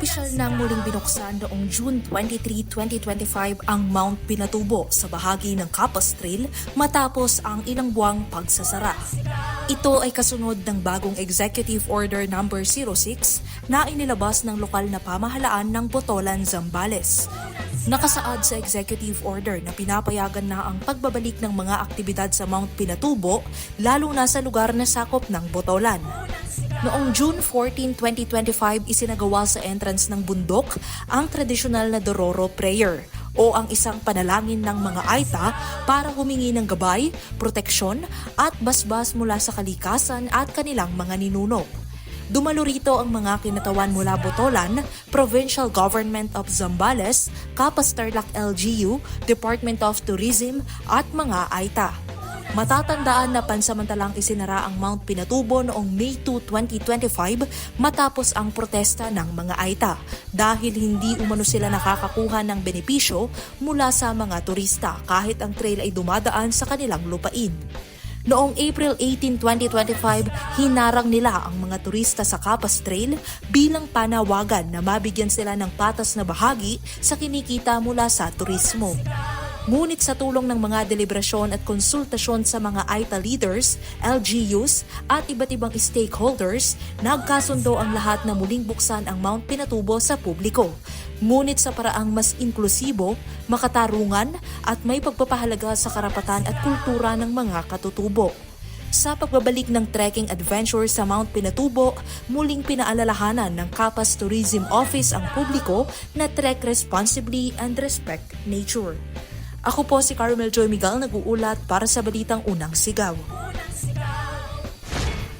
Opisyal nang muling binuksan noong June 23, 2025 ang Mount Pinatubo sa bahagi ng Capas Trail matapos ang ilang buwang pagsasara. Ito ay kasunod ng bagong Executive Order No. 06 na inilabas ng lokal na pamahalaan ng Botolan, Zambales. Nakasaad sa executive order na pinapayagan na ang pagbabalik ng mga aktibidad sa Mount Pinatubo lalo na sa lugar na sakop ng Botolan. Noong June 14, 2025, isinagawa sa entrance ng bundok ang tradisyonal na Dororo Prayer o ang isang panalangin ng mga Aita para humingi ng gabay, proteksyon at basbas mula sa kalikasan at kanilang mga ninuno. Dumalo rito ang mga kinatawan mula Botolan, Provincial Government of Zambales, Capas Tarlac LGU, Department of Tourism at mga Aita. Matatandaan na pansamantalang isinara ang Mount Pinatubo noong May 2, 2025 matapos ang protesta ng mga Aita dahil hindi umano sila nakakakuha ng benepisyo mula sa mga turista kahit ang trail ay dumadaan sa kanilang lupain. Noong April 18, 2025, hinarang nila ang mga turista sa Capas Trail bilang panawagan na mabigyan sila ng patas na bahagi sa kinikita mula sa turismo. Ngunit sa tulong ng mga deliberasyon at konsultasyon sa mga AITA leaders, LGUs at iba't ibang stakeholders, nagkasundo ang lahat na muling buksan ang Mount Pinatubo sa publiko. Ngunit sa paraang mas inklusibo, makatarungan at may pagpapahalaga sa karapatan at kultura ng mga katutubo. Sa pagbabalik ng trekking adventure sa Mount Pinatubo, muling pinaalalahanan ng Capas Tourism Office ang publiko na trek responsibly and respect nature. Ako po si Carmel Joy Miguel nag-uulat para sa Balitang Unang Sigaw.